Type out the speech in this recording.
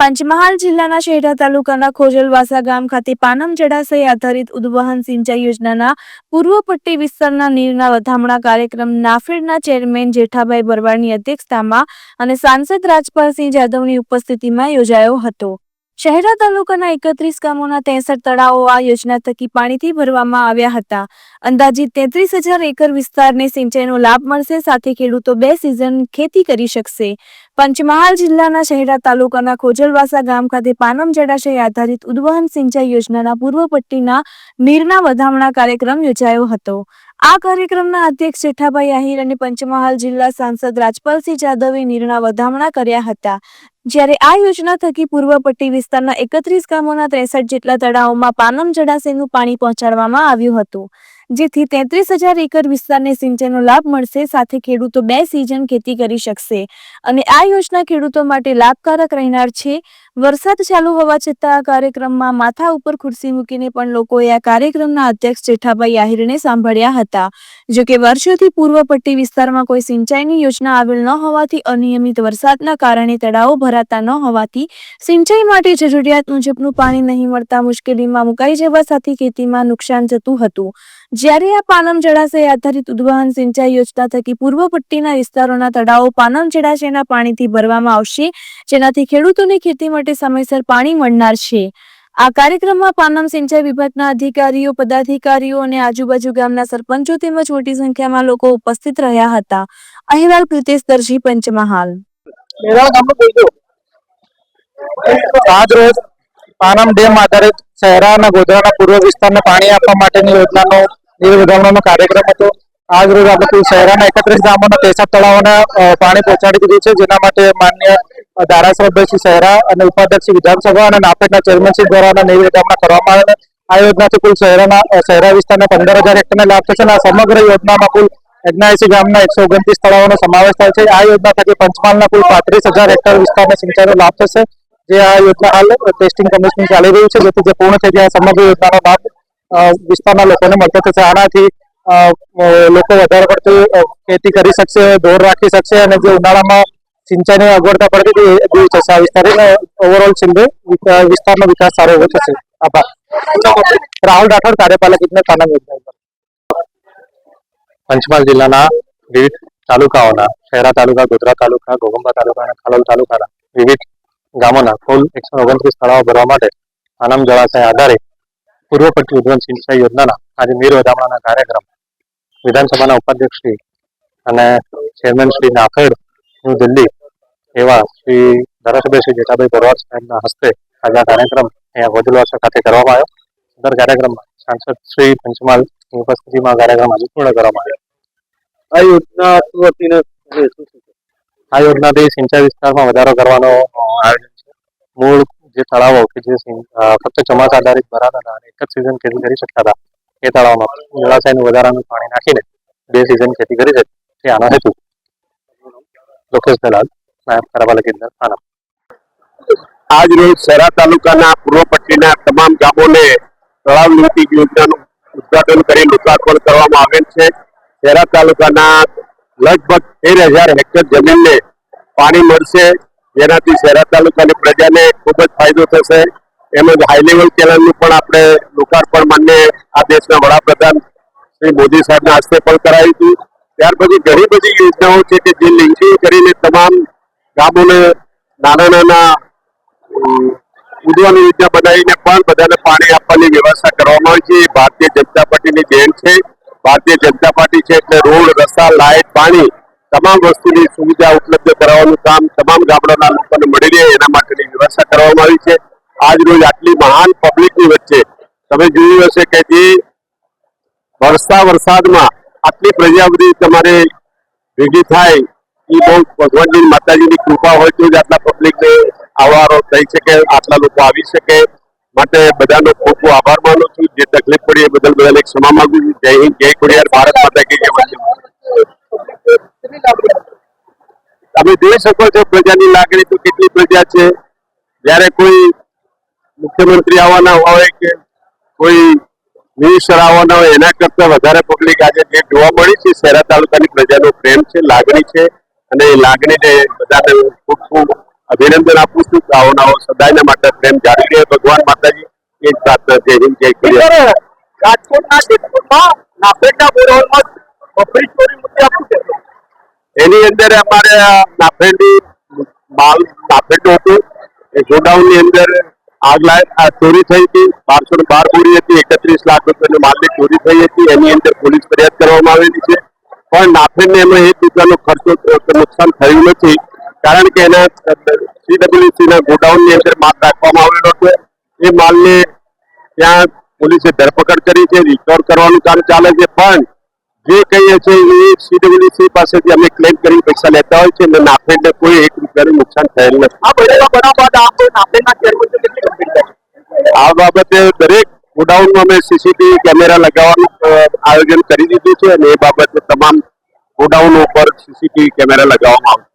પંચમહાલ જિલ્લાના શહેરા તાલુકાના ખોજલવાસા ગામ ખાતે પાનમ જળાશય આધારિત ઉદ્વહન સિંચાઈ યોજનાના પૂર્વ પટ્ટી વિસ્તારના નીરના વધામણા કાર્યક્રમ નાફેડના ચેરમેન જેઠાભાઈ બરવાડની અધ્યક્ષતામાં અને સાંસદ રાજપાલસિંહ જાદવની ઉપસ્થિતિમાં યોજાયો હતો. શહેરા તાલુકાના એકત્રીસ ગામોના ત્રેસઠ તળાવો આ યોજના થકી પાણીથી ભરવામાં આવ્યા હતા. અંદાજિત તેત્રીસ હજાર એકર વિસ્તારને સિંચાઈનો લાભ મળશે, સાથે ખેડૂતો બે સિઝન ખેતી કરી શકશે. પંચમહાલ જિલ્લાના શહેરા તાલુકાના ખોજલવાસા ગામ ખાતે પાનમ જળાશય આધારિત ઉદ્વહન સિંચાઈ યોજનાના પૂર્વ પટ્ટીના નીરના વધામણા કાર્યક્રમ યોજાયો હતો. આ કાર્યક્રમના અધ્યક્ષ જેઠાભાઈ આહિર અને પંચમહાલ જિલ્લા સાંસદ રાજપાલસિંહ જાદવે નિર્ણય વધામણા કર્યા હતા. જ્યારે આ યોજના થકી પૂર્વ પટ્ટી વિસ્તારના એકત્રીસ ગામોના ત્રેસઠ જેટલા તળાવોમાં પાનમ જળાશયનું પાણી પહોંચાડવામાં આવ્યું હતું. જેથી તેત્રીસ હજાર એકર વિસ્તારને સિંચાઈનો લાભ મળશે. સાથે ખેડૂતો બે સિઝન ખેતી કરી શકશે. અને આ યોજના ખેડૂતો માટે લાભકારક રહેનાર છે. વરસાદ ચાલુ હોવા છતાં આ કાર્યક્રમમાં માથા ઉપર ખુરશી મૂકીને પણ લોકોએ આ કાર્યક્રમના અધ્યક્ષ જેઠાભાઈ આહિરને સાંભળ્યા હતા. જોકે વર્ષોથી પૂર્વ પટ્ટી વિસ્તારમાં કોઈ સિંચાઈની યોજના આવેલ ન હોવાથી અનિયમિત વરસાદના કારણે તળાવો ભરાતા ન હોવાથી સિંચાઈ માટે જરૂરિયાત મુજબનું પાણી નહીં મળતા મુશ્કેલીમાં મુકાઈ જવા સાથે ખેતીમાં નુકસાન જતું હતું. જ્યારે આ પાનમ જળાશય આધારિત ઉદ્વહન સિંચાઈ યોજના થકી પૂર્વ પટ્ટીના વિસ્તારોના તળાવો પાનમ જળાશયના પાણીથી ભરવામાં આવશે, જેનાથી ખેડૂતોને ખેતી માટે સમયસર પાણી મળનાર છે. આ કાર્યક્રમમાં પાનમ સિંચાઈ વિભાગના અધિકારીઓ, પદાધિકારીઓ અને આજુબાજુ ગામના સરપંચો તેમજ મોટી સંખ્યામાં લોકો ઉપસ્થિત રહ્યા હતા. અહેવાલ કૃતેશ દરજી, પંચમહાલ. આજ રોજ પાનમ ડેમ આધારિત શહેરા અને ગોધરાના પૂર્વ વિસ્તારને પાણી આપવા માટેની યોજનાનો નીર વધામણાનો કાર્યક્રમ હતો. આજ રોજ આપણે શહેરાના એકત્રીસ ગામોના પેશાબ તળાવોને પાણી પહોંચાડી દીધું છે, જેના માટે માન્ય ધારાસભ્ય શ્રી શહેરા અને ઉપાધ્યક્ષ વિધાનસભા અને નાપેડના ચેરમેનશ્રી દ્વારા વધામણા કરવામાં આવે આ યોજનાથી કુલ શહેરના શહેરા વિસ્તારને પંદર હજાર હેક્ટરને લાભ થશે અને આ સમગ્ર યોજનામાં કુલ એગ્નાએસી ગામના એકસો ઓગણત્રીસ તળાવોનો સમાવેશ થાય છે. આ યોજના થકી પંચમહાલના કુલ પાંત્રીસ હજાર હેક્ટર વિસ્તારને સિંચાઈનો લાભ થશે. જે આ યોજના હાલ ટેસ્ટિંગ કમિશન ચાલી રહ્યું છે, જેથી જે પૂર્ણ થઈ જાય સમગ્ર યોજનાનો લાભ વિસ્તારના લોકોને મળતો થશે. આનાથી લોકો વધારે પડતી ખેતી કરી શકશે, ઢોર રાખી શકશે અને જે ઉનાળામાં સિંચાઈની અગવડતા પડતી હતી દૂર થશે. આ વિસ્તારે ઓવરઓલ સિંધે વિસ્તારનો વિકાસ સારો એવો થશે. આભાર. રાહુલ રાઠોડ, કાર્યપાલક ઇજનેર પાનમ યોજના પંચમહાલ જિલ્લાના વિવિધ તાલુકાઓના શહેરા તાલુકા, ગોધરા તાલુકા, ગોગંબા તાલુકા અને ખાલોલ તાલુકાના વિવિધ ગામોના કુલ એકસો ઓગણત્રીસ તળાવો ભરવા માટે આનંદ જળાશય આધારે પૂર્વ પટ્ટી ઉદ્વન સિંચાઈ યોજનાના આજે મીર વધામણાના કાર્યક્રમ વિધાનસભાના ઉપાધ્યક્ષ શ્રી અને chairman Shri NAFED New Delhi એવા શ્રી ધારાસભ્ય શ્રી જેઠાભાઈ ભરવાડ સાહેબના હસ્તે આજે આ કાર્યક્રમ અહીંયા ગોધલવાસા ખાતે કરવામાં આવ્યો. સદર કાર્યક્રમમાં સાંસદ શ્રી પંચમાલ ઉપસ્થિતિમાં કાર્યક્રમ આજે પૂર્ણ કરવામાં આવ્યો. આ યોજના આ યોજનાથી સિંચાઈ વિસ્તારમાં વધારો કરવાનો આયોજન મૂળ જે તળાવો કે જે ફક્ત ચોમાસા આધારિત ભરાતા હતા અને એક જ સિઝન ખેતી કરી શકતા હતા. એ તળાવમાં જળાશયનું વધારાનું પાણી નાખીને બે સિઝન ખેતી કરી શકે, તે આનો હેતુ. લોકેશ દલાલ, નાયબ ઇજનેર આનંદ આજ રોજ શહેરા તાલુકાના પૂર્વ પટ્ટીના તમામ ગામોને તળાવ નીતિ યોજનાનું ઉદઘાટન કરી લોકાર્પણ કરવામાં આવેલ છે. શહેરા તાલુકાના લગભગ તેર હજાર હેક્ટર જમીનને પાણી મળશે. જેનાથી શહેરા તાલુકાની પ્રજાને ખૂબ જ ફાયદો થશે. એમજ હાઈ લેવલ કેનાલનું પણ આપણે લોકાર્પણ માન્ય આ દેશના વડાપ્રધાન શ્રી મોદી સાહેબના હસ્તે પણ કરાયું હતું. ત્યાર પછી ઘણી બધી યોજનાઓ છે કે જે લિંકિંગ કરીને તમામ ગામોને નાના નાના ઉદવાની યોજના બનાવીને પણ બધાને પાણી આપવાની વ્યવસ્થા કરવામાં આવી છે. ભારતીય જનતા પાર્ટીની દેન છે. ભારતીય જનતા પાર્ટી છે એટલે રોડ, રસ્તા, લાઇટ, પાણી તમામ વસ્તુની સુવિધા ઉપલબ્ધ કરાવવાનું કામ તમામ ગામડાના લોકોને મળી રહે એના માટેની વ્યવસ્થા કરવામાં આવી છે. આજ રોજ આટલી મહાન પબ્લિકની વચ્ચે તમે જોયું હશે કે જે વરસતા વરસાદમાં આટલી પ્રજા બધી તમારે ભેગી થાય એ બહુ ભગવાનની માતાજીની કૃપા હોય તો જ આટલા પબ્લિકને આવવાનો થઈ શકે, આટલા લોકો આવી શકે. માટે બધાનો ખૂબ ખૂબ આભાર માનું છું. જે તકલીફ પડી એ બદલ બધાને ક્ષમા માંગુ છું. જય હિન્દ, જય ખોડિયાર ભારત માતા કે જય. જોઈ શકો છો પ્રજાની લાગણી તો કેટલી પ્રજા છે. જ્યારે કોઈ મુખ્યમંત્રી આવવાના હોય કે કોઈ મિનિસ્ટર આવવાના હોય, એના કરતા વધારે પબ્લિક આજે જે જોવા મળી છે, શહેરા તાલુકાની પ્રજાનો પ્રેમ છે, લાગણી છે. અને એ લાગણીને બધાને ખૂબ ખૂબ અભિનંદન આપું છું કે આવો સદાયના માટે પ્રેમ જાળવી રહે ભગવાન માતાજી, એક પ્રાર્થના જય હિન્દ, જય કલ્યાણ રાજકોટના જેતપુરમાં નાફેડના બોરહોલમાં બફરી ચોરી મુદ્દે આપણું એની અંદર અમારે નાફેડની માલ નાફેડનું હતું. એ ગોડાઉનની અંદર આગ લાગ ચોરી થઈ હતી. બારસો ને બાર બોરી હતી. એકત્રીસ લાખ રૂપિયાની માલની ચોરી થઈ હતી. એની અંદર પોલીસ ફરિયાદ કરવામાં આવેલી છે. પણ નાફેડને એમાં એક રૂપિયાનો ખર્ચો નુકસાન થયું નથી. કારણ કે એના સીડબ્લ્યુસીના ગોડાઉનની અંદર માલ રાખવામાં આવેલો હતો. એ માલને ત્યાં પોલીસે ધરપકડ કરી છે. રિકવર કરવાનું કામ ચાલે છે. પણ જે કહીએ છીએ એ સીડબ્લ્યુસી પાસેથી અમે ક્લેમ કરીને પૈસા લેતા હોય છે અને નાફેડને કોઈ એક રૂપિયાનું નુકસાન થયેલ નથી. આ બનાવ બાદ આપણે નાફેડના ચેરમેન કેટલી ગંભીરતા આ બાબતે દરેક ગોડાઉનમાં અમે સીસીટીવી કેમેરા લગાવવાનું આયોજન કરી દીધું છે અને એ બાબતે તમામ ગોડાઉન ઉપર સીસીટીવી કેમેરા લગાવવામાં આવશે.